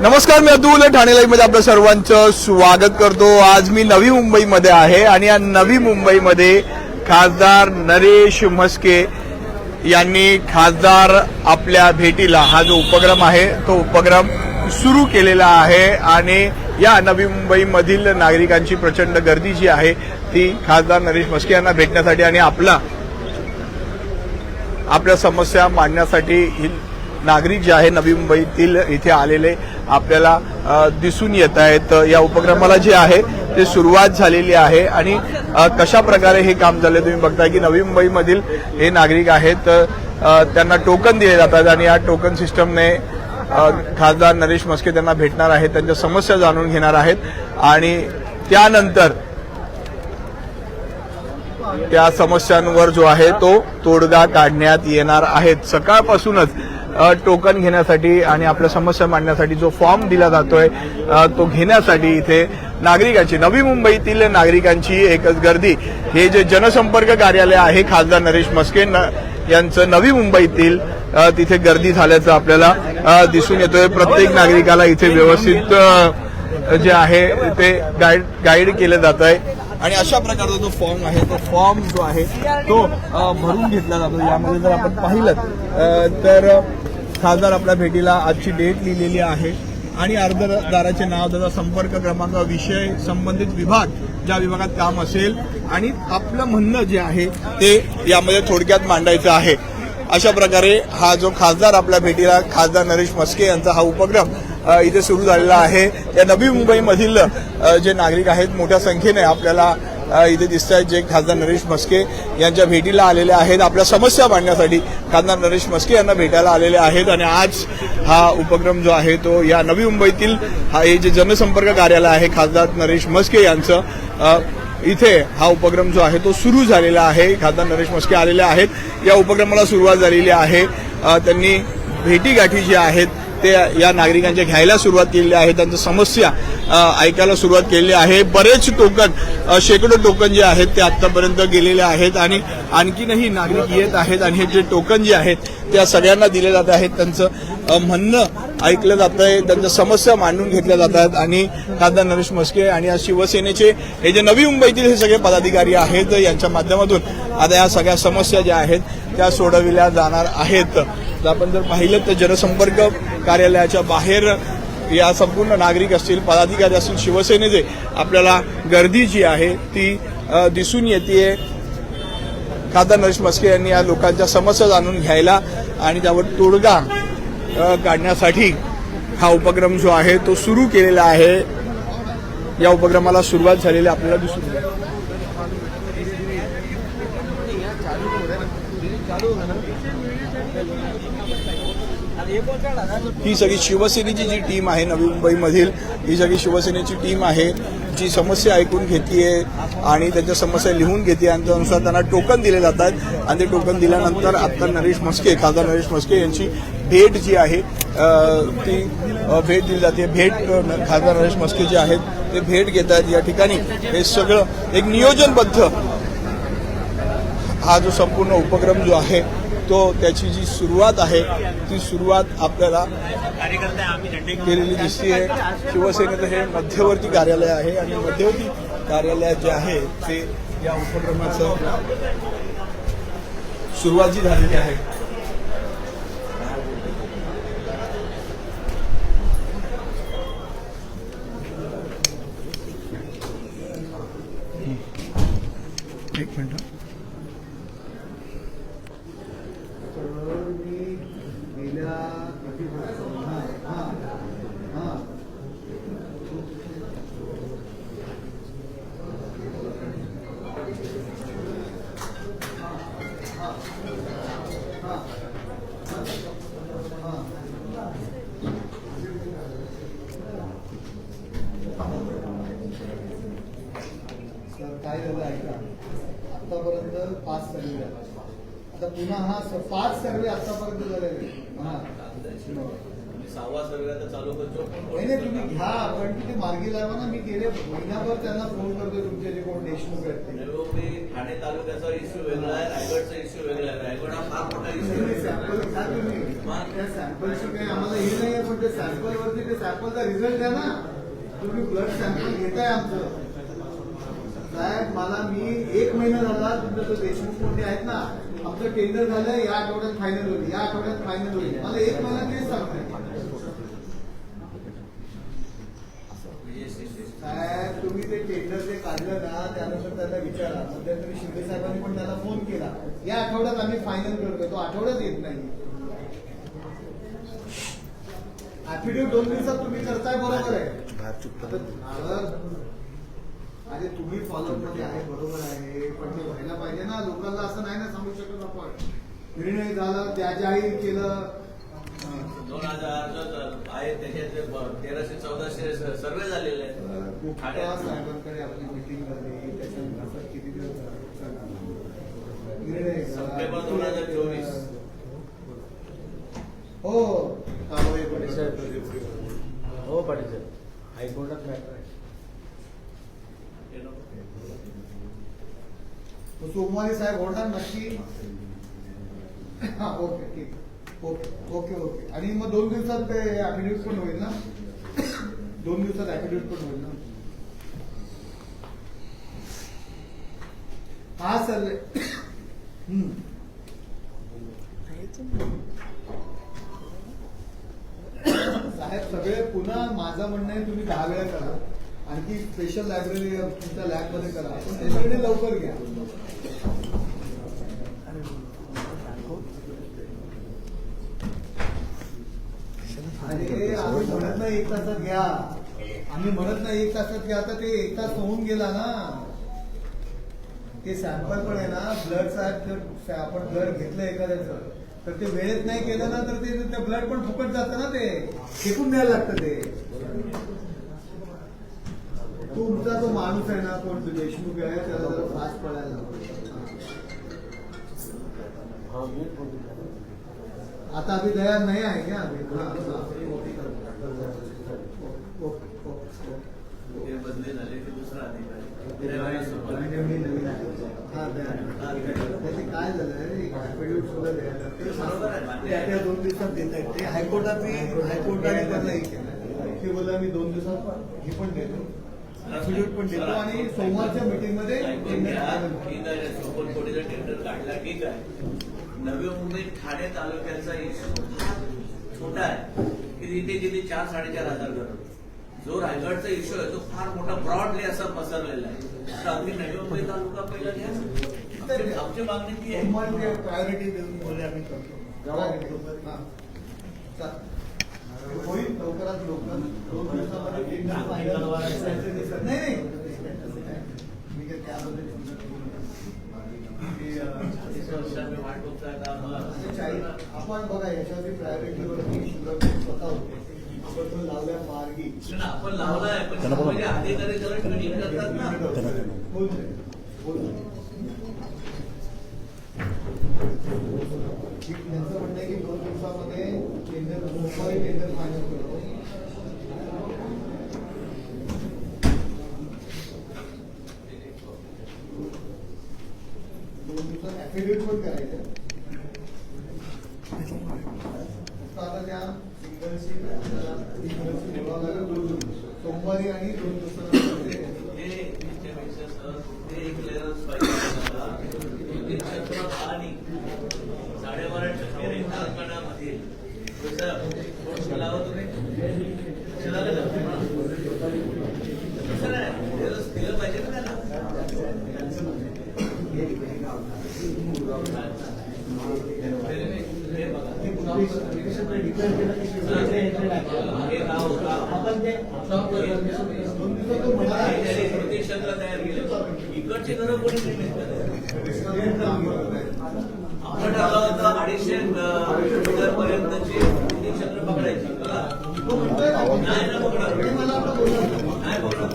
नमस्कार मी अतुल ठाणे लाईव्हमध्ये आपलं सर्वांचं स्वागत करतो. आज मी नवी मुंबईमध्ये आहे आणि या नवी मुंबईमध्ये खासदार नरेश म्हस्के यांनी खासदार आपल्या भेटीला हा जो उपक्रम आहे तो उपक्रम सुरू केलेला आहे आणि या नवी मुंबईमधील नागरिकांची प्रचंड गर्दी जी आहे ती खासदार नरेश म्हस्के यांना भेटण्यासाठी आणि आपला आपल्या समस्या मांडण्यासाठी नागरिक जे आहे नवी मुंबईतील इथे आलेले आपल्याला दिसून येत आहेत. या उपक्रमाला जे आहे ते सुरुवात झालेली आहे. आणि कशा प्रकारे हे काम झाले तुम्ही बघताय की नवी मुंबईमधील हे नागरिक आहेत त्यांना टोकन दिले जातात आणि या टोकन सिस्टमने खासदार नरेश मस्के त्यांना भेटणार आहेत त्यांच्या समस्या जाणून घेणार आहेत. आणि त्यानंतर त्या समस्यांवर जो आहे तो तोडगा काढण्यात येणार आहेत. सकाळपासूनच टोकन घेण्यासाठी आणि आपल्या समस्या मांडण्यासाठी जो फॉर्म दिला जातोय तो घेण्यासाठी इथे नागरिकांची नवी मुंबईतील नागरिकांची एकच गर्दी. हे जे जनसंपर्क कार्यालय आहे खासदार नरेश मस्के न- यांचं नवी मुंबईतील तिथे गर्दी झाल्याचं आपल्याला दिसून येतोय. प्रत्येक नागरिकाला इथे व्यवस्थित जे आहे ते गाईड गाईड केलं जात आहे आणि अशा प्रकारचा जो फॉर्म आहे तो फॉर्म जो आहे तो भरून घेतला जातो. यामध्ये जर आपण पाहिलं तर खासदार आपल्या भेटीला आजची डेट लिहिलेली आहे. आणि अर्जदाराचे नाव त्याचा संपर्क क्रमांक विषय संबंधित विभाग ज्या विभागात काम असेल. आणि आपलं म्हणणं जे आहे ते यामध्ये थोडक्यात मांडायचं आहे. अशा प्रकारे हा जो खासदार आपल्या भेटीला खासदार नरेश मस्के यांचा हा उपक्रम इथे सुरू झालेला आहे. या नवी मुंबईमधील जे नागरिक आहेत मोठ्या संख्येने आपल्याला इथे दिसत आहेत जे खासदार नरेश मस्के यांच्या भेटीला आलेले आहेत. आपल्या समस्या मांडण्यासाठी खासदार नरेश मस्के यांना भेटायला आलेले आहेत आणि आज हा उपक्रम जो आहे तो या नवी मुंबईतील हा हे जे जनसंपर्क कार्यालय आहे खासदार नरेश मस्के यांचं इथे हा उपक्रम जो आहे तो सुरू झालेला आहे. खासदार नरेश मस्के आलेले आहेत. या उपक्रमाला सुरुवात झालेली आहे. त्यांनी भेटीगाठी ज्या आहेत ते या नागरिकांच्या घ्यायला सुरुवात केलेली आहे. त्यांच्या समस्या ऐकायला सुरुवात केलेली आहे. बरेच टोकन शेकडो टोकन जे आहेत ते आतापर्यंत गेलेले आहेत आणि आणखीनही नागरिक येत आहेत आणि हे जे टोकन जे आहेत त्या सगळ्यांना दिले जात आहेत. त्यांचं म्हणणं ऐकलं जात आहे. त्यांच्या समस्या मांडून घेतल्या जात आहेत. आणि खासदार नरेश मस्के आणि या शिवसेनेचे हे जे नवी मुंबईतील हे सगळे पदाधिकारी आहेत यांच्या माध्यमातून आता या सगळ्या समस्या ज्या आहेत त्या सोडविल्या जाणार आहेत. आपण जर पाहिलं तर जनसंपर्क कार्यालयाच्या बाहेर या संपूर्ण नागरिक असतील पदाधिकारी असतील शिवसेनेचे आपल्याला गर्दी जी आहे ती दिसून येते खासदार नरेश मस्के यांनी या लोकांच्या समस्या जाणून घ्यायला आणि त्यावर तोडगा काढण्यासाठी हा उपक्रम जो आहे तो सुरू केलेला आहे. या उपक्रमाला सुरुवात झालेली आपल्याला दिसून येते ही सगळी शिवसेनेची जी टीम आहे नवी मुंबईमधील ही सगळी शिवसेनेची टीम आहे जी समस्या ऐकून घेते आणि त्यांच्या समस्या लिहून घेते आणि त्यानुसार त्यांना टोकन दिले जातात. आणि ते टोकन दिल्यानंतर आत्ता नरेश मस्के खासदार नरेश मस्के यांची भेट जी आहे ती भेट दिली जाते. भेट खासदार नरेश मस्के जे आहेत ते भेट घेत आहेत या ठिकाणी हे सगळं एक नियोजनबद्ध हा जो संपूर्ण उपक्रम जो आहे तो त्याची जी सुरुवात आहे ती सुरुवात आपल्याला केलेली दिसते शिवसेनेचं हे मध्यवर्ती कार्यालय आहे आणि मध्यवर्ती कार्यालयात जे आहे ते या उपक्रमाचं सुरुवात जी झालेली आहे. एक मिनटं काय झालं ऐका आतापर्यंत पाच सर्वे झाले आता पुन्हा हा पाच सर्वे आतापर्यंत झालेले सहावा सर्वे आता चालू करतो नाही नाही, तुम्ही घ्या पण तिथे मार्गी लावा ना मी गेले महिनाभर त्यांना फोन करतोय तुमचे जे कोण देशमुख आहेत ते. नाही ठाणे तालुक्याचा इश्यू वेगळा आहे रायगडचा इश्यू वेगळा आहे रायगड हा फार मोठा इश्यू आहे सॅम्पल घ्या तुम्ही मग? त्या सॅम्पलची काही आम्हाला हे नाही पण ते सॅम्पल वरती ते सॅम्पलचा रिझल्ट द्या ना तुम्ही ब्लड सॅम्पल घेताय आमचं. साहेब मला मी एक महिना झाला तुमचं जो देशमुख कोणते आहेत ना. आमचं टेंडर झालं या आठवड्यात फायनल होईल या आठवड्यात फायनल होईल. मला एक महिना तेच सांगताय. साहेब तुम्ही ते टेंडर जे काढलं ना त्यानंतर त्याला विचारा. मध्यंतरी शिंदे साहेबांनी पण त्याला फोन केला. या आठवड्यात आम्ही फायनल करतोय. तो आठवड्यात येत नाही. ऍफिडेव्हिट दोन दिवसात तुम्ही करताय बरोबर आहे. आता अरे तुम्ही फॉलोअपमध्ये आहे बरोबर आहे पण ते व्हायला पाहिजे ना. लोकांना असं नाही ना सांगू शकत आपण. निर्णय झाला त्या जाहीर केलं. दोन हजार आहे त्याच्यात ब- तेराशे चौदाशे सर्वे झालेले आहेत. साहेबांकडे आपली मिटिंग झाली त्याच्यानंतर किती दिवस झाले? निर्णय झाला. सप्टेंबर 2024. हो. कारवाई पण हो पाटील साहेब. हायकोर्टात मॅटर आहे. सोमवारी साहेब होणार नक्की हा ओके ठीक. ओके ओके ओके आणि मग दोन दिवसात ते ऍफिडेव्हिट पण होईल ना? दोन दिवसात ऍफिडेव्हिट पण होईल ना? हा सर हम्म. साहेब सगळे पुन्हा माझं म्हणणं आहे तुम्ही दहा वेळा करा. आणखी स्पेशल लायब्ररी तुमच्या लॅबमध्ये करा. पण त्याच्याकडे लवकर घ्या. अरे आम्ही म्हणत नाही एक तासात घ्या. आम्ही म्हणत नाही एक तासात घ्या आता ते एक तास होऊन गेला ना. ते सॅम्पल पण आहे ना ब्लड आपण ब्लड घेतलं एखाद्याचं. तर ते वेळेत नाही केलं ना तर ते ब्लड पण फुकट जातं ना ते फेकून द्यायला लागतं ते तुमचा तो माणूस आहे ना कोण तो देशमुख आहे त्याला जरा फास्ट पडायला लागतो. आता अभी तयार नहीं आहे क्या अभी. Okay, okay, okay. ते बदली झाले की दुसरा अधिकारी त्याचे काय झालंय सुद्धा द्यायला ते दोन दिवसात देत आहेत ते हायकोर्टात हायकोर्टाने त्यांना हे केलं की बोला मी दोन दिवसात हे पण देतो ऍफिडेव्हिट पण देतो आणि सोमवारच्या मीटिंगमध्ये सुप्रीम कोर्टीचा टेंडर काढला ठीक आहे नवी मुंबई ठाणे तालुक्याचा इश्यू छोटा आहे. की तिथे जिथे चार साडेचार हजार घर जो रायगडचा इश्यू आहे तो फार मोठा ब्रॉडली असा पसरलेला आहे. आता अगदी नवी मुंबई तालुका पहिला घ्या. आमची- मागणी ती आहे. प्रायोरिटी देऊन बोलले आम्ही करतो. चा- होईल लवकरात लवकर. दोन दिवसामध्ये. नाही नाही. मी काय त्याबद्दल चिंता करू नका. मी, अं, एक वर्षात मी वाट बघतोय आता आता आम्हाला. चाळीस- आपण बघा याच्यावरती प्रायोरिटीवरती शुगर स्वतः होते आपण तो लावल्या मार्गी नाही, आपण लावलाय पण म्हणजे अधिकारी जरा ट्रेनिंग करतात ना होऊन जाईल. होऊन जाईल. ठीक, त्यांचं म्हणणं आहे की दोन दिवसामध्ये टेंडर सोमवारी टेंडर फायनल करू दोन दिवसात ऍफिडेव्हिट पण करायचं आता त्या सिंगल सीट आपल्याला सिंगल सोमवारी आणि दोन दिवसानंतर ते- हे त्याच्यापेक्षा सर ते एक क्लिअरन्स पाहिजे तीन क्षेत्र आणि साडेबारा टक्के रेखांकनामध्ये कसं कोण बोलावं तुम्ही चला का जाऊ? कसं नाही क्लिअरन्स दिलं पाहिजे ना त्याला हे बघा ते पुन्हा डिक्लेअर केलं की हे नाव का आपण ते दोन दिवसात तो म्हणाला आहे. प्रत्येक क्षेत्र तयार केलं इकडची घरं कोणी आपण अडीचशे मीटर पर्यंतची क्षेत्र पकडायची ना, नाही ना पकडत. नाही पकडत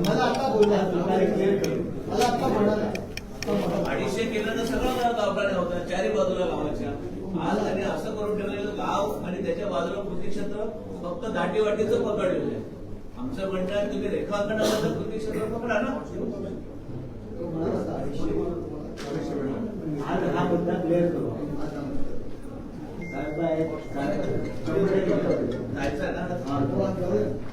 मला आता बोलला मला आता म्हणाला आता म्हणाला. अडीचशे केलं तर सगळं गाव गावठाणे होतं चारी बाजूला गावाच्या आज त्यांनी असं करून ठेवलेलं गाव आणि आणि त्याच्या बाजूला कृतीक्षेत्र फक्त दाटीवाटीचं पकडलेलं आहे. आमचं म्हणणं आहे तुम्ही रेखांकनाचं कृतीक्षेत्र पकडा ना. आज हा मुद्दा क्लिअर करू. जायचं आहे ना?